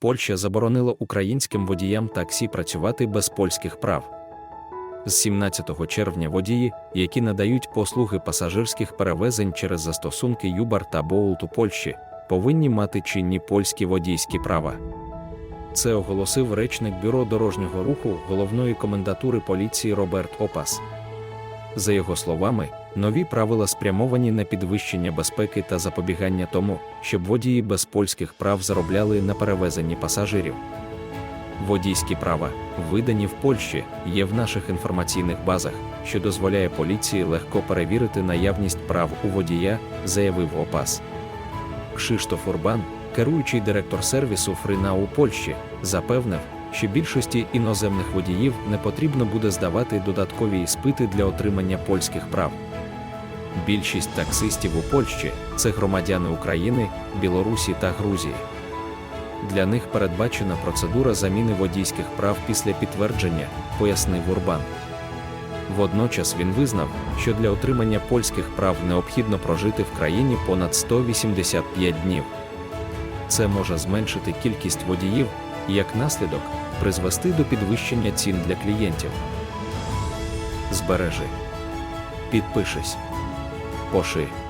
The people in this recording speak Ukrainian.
Польща заборонила українським водіям таксі працювати без польських прав. З 17 червня водії, які надають послуги пасажирських перевезень через застосунки Юбар та Боулт у Польщі, повинні мати чинні польські водійські права. Це оголосив речник Бюро дорожнього руху головної комендатури поліції Роберт Опас. За його словами, нові правила спрямовані на підвищення безпеки та запобігання тому, щоб водії без польських прав заробляли на перевезенні пасажирів. Водійські права, видані в Польщі, є в наших інформаційних базах, що дозволяє поліції легко перевірити наявність прав у водія, заявив ОПАС. Кшиштоф Урбан, керуючий директор сервісу Фрина у Польщі, запевнив, що більшості іноземних водіїв не потрібно буде здавати додаткові іспити для отримання польських прав. Більшість таксистів у Польщі це громадяни України, Білорусі та Грузії. Для них передбачена процедура заміни водійських прав після підтвердження, пояснив Урбан. Водночас він визнав, що для отримання польських прав необхідно прожити в країні понад 185 днів. Це може зменшити кількість водіїв і, як наслідок, призвести до підвищення цін для клієнтів. Збережи. Підпишись. poszły.